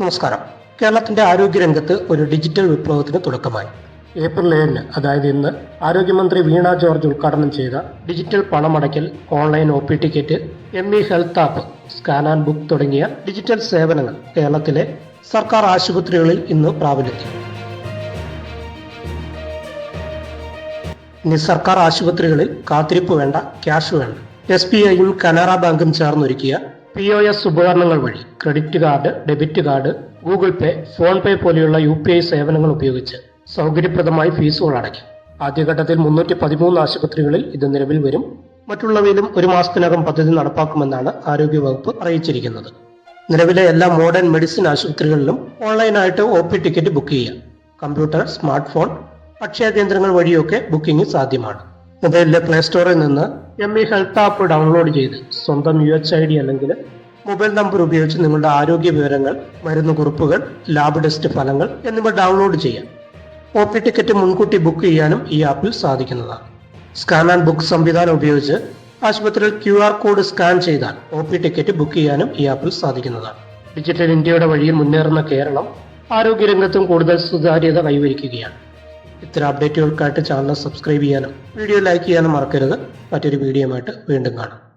നമസ്കാരം. കേരളത്തിന്റെ ആരോഗ്യരംഗത്ത് ഒരു ഡിജിറ്റൽ വിപ്ലവത്തിന് തുടക്കമായി. ഏപ്രിൽ ഏഴിന് അതായത് ഇന്ന് ആരോഗ്യമന്ത്രി വീണ ജോർജ് ഉദ്ഘാടനം ചെയ്ത digital പണമടയ്ക്കൽ online O P ticket M E health app scan and book തുടങ്ങിയ ഡിജിറ്റൽ സേവനങ്ങൾ കേരളത്തിലെ സർക്കാർ ആശുപത്രികളിൽ ഇന്ന് പ്രാബല്യത്തിൽ. ഇനി സർക്കാർ ആശുപത്രികളിൽ കാത്തിരിപ്പ് വേണ്ട ക്യാഷ് വേണ്ട. എസ് ബി ഐയും കനറ ബാങ്കും ചേർന്നൊരുക്കിയ പി ഒ എസ് ഉപകരണങ്ങൾ വഴി credit card debit card Google Pay PhonePe പേ പോലെയുള്ള യു പി ഐ സേവനങ്ങൾ ഉപയോഗിച്ച് സൗകര്യപ്രദമായി ഫീസുകൾ അടയ്ക്കും. ആദ്യഘട്ടത്തിൽ മുന്നൂറ്റി പതിമൂന്ന് ആശുപത്രികളിൽ ഇത് നിലവിൽ വരും. മറ്റുള്ളവയിലും ഒരു മാസത്തിനകം പദ്ധതി നടപ്പാക്കുമെന്നാണ് ആരോഗ്യവകുപ്പ് അറിയിച്ചിരിക്കുന്നത്. നിലവിലെ എല്ലാ മോഡേൺ മെഡിസിൻ ആശുപത്രികളിലും ഓൺലൈനായിട്ട് ഒ പി ടിക്കറ്റ് ബുക്ക് ചെയ്യാം കമ്പ്യൂട്ടർ സ്മാർട്ട് ഫോൺ അക്ഷയ കേന്ദ്രങ്ങൾ വഴിയൊക്കെ ബുക്കിംഗ് സാധ്യമാണ്. മൊബൈലിലെ പ്ലേ സ്റ്റോറിൽ നിന്ന് M E health app download ചെയ്ത് സ്വന്തം യു എച്ച് ഐ ഡി അല്ലെങ്കിൽ മൊബൈൽ നമ്പർ ഉപയോഗിച്ച് നിങ്ങളുടെ ആരോഗ്യ വിവരങ്ങൾ മരുന്ന് കുറിപ്പുകൾ ലാബ് ടെസ്റ്റ് ഫലങ്ങൾ എന്നിവ ഡൗൺലോഡ് ചെയ്യാം ഒ പി ടിക്കറ്റ് മുൻകൂട്ടി ബുക്ക് ചെയ്യാനും ഈ ആപ്പിൽ സാധിക്കുന്നതാണ്. സ്കാൻ ആൻഡ് ബുക്ക് സംവിധാനം ഉപയോഗിച്ച് ആശുപത്രിയിൽ ക്യു ആർ കോഡ് സ്കാൻ ചെയ്താൽ ഒ പി ടിക്കറ്റ് ബുക്ക് ചെയ്യാനും ഈ ആപ്പിൽ സാധിക്കുന്നതാണ്. ഡിജിറ്റൽ ഇന്ത്യയുടെ വഴിയിൽ മുന്നേറുന്ന കേരളം ആരോഗ്യരംഗത്തും കൂടുതൽ സുതാര്യത കൈവരിക്കുകയാണ്. ഇത്തരം അപ്ഡേറ്റുകൾക്കായിട്ട് ചാനൽ സബ്സ്ക്രൈബ് ചെയ്യാനും വീഡിയോ ലൈക്ക് ചെയ്യാനും മറക്കരുത്. മറ്റൊരു വീഡിയോയുമായിട്ട് വീണ്ടും കാണാം.